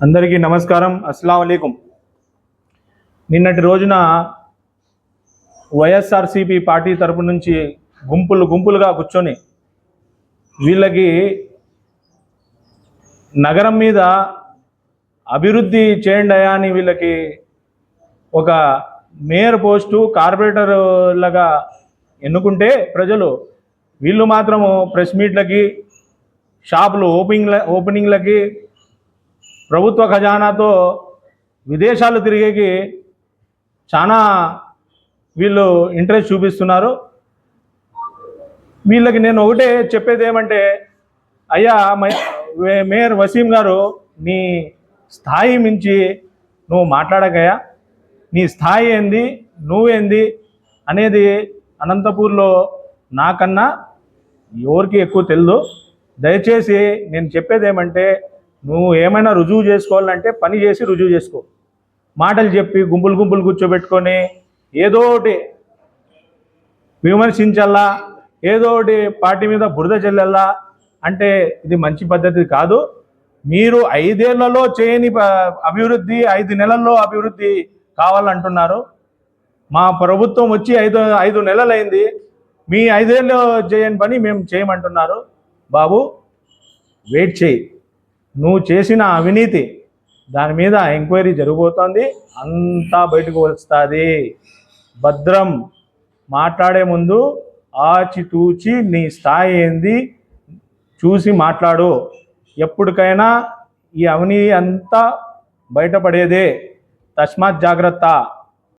అందరికీ నమస్కారం. అస్సలం అయికం నిన్నటి రోజున వైఎస్ఆర్సీపీ పార్టీ తరపు నుంచి గుంపులు గుంపులుగా కూర్చొని వీళ్ళకి నగరం మీద అభివృద్ధి చేయండి అని వీళ్ళకి ఒక మేయర్ పోస్టు కార్పొరేటర్లుగా ఎన్నుకుంటే ప్రజలు వీళ్ళు మాత్రము ప్రెస్ మీట్లకి షాపులు ఓపెనింగ్ల ఓపెనింగ్లకి ప్రభుత్వ ఖజానాతో విదేశాలు తిరిగేకి చాలా వీళ్ళు ఇంట్రెస్ట్ చూపిస్తున్నారు. వీళ్ళకి నేను ఒకటే చెప్పేది ఏమంటే అయ్యా మై- మేయర్ వసీం గారు నీ స్థాయి మించి నువ్వు మాట్లాడకయ్యా. నీ స్థాయి ఏంది నువ్వేంది అనేది అనంతపూర్లో నాకన్నా ఎవరికి ఎక్కువ తెలియదు దయచేసి నేను చెప్పేది ఏమంటే నువ్వు ఏమైనా రుజువు చేసుకోవాలంటే పని చేసి రుజువు చేసుకో. మాటలు చెప్పి గుంపులు గుంపులు కూర్చోబెట్టుకొని ఏదో ఒకటి విమర్శించల్లా ఏదో ఒకటి పార్టీ మీద బురద చెల్లెల్లా అంటే ఇది మంచి పద్ధతి కాదు. మీరు ఐదేళ్ళలో చేయని ప- అభివృద్ధి ఐదు నెలల్లో అభివృద్ధి కావాలంటున్నారు. మా ప్రభుత్వం వచ్చి ఐదు ఐదు నెలలైంది. మీ ఐదేళ్ళు చేయని పని మేము చేయమంటున్నారు. బాబు వెయిట్ చేయి. నువ్వు చేసిన అవినీతి దాని మీద ఎంక్వైరీ జరిగిపోతుంది అంతా బయటకు వస్తుంది. భద్రం మాట్లాడే ముందు ఆచితూచి నీ స్థాయి ఏంది చూసి మాట్లాడు. ఎప్పటికైనా ఈ అవినీతి అంతా బయటపడేదే. తస్మాత్ జాగ్రత్త.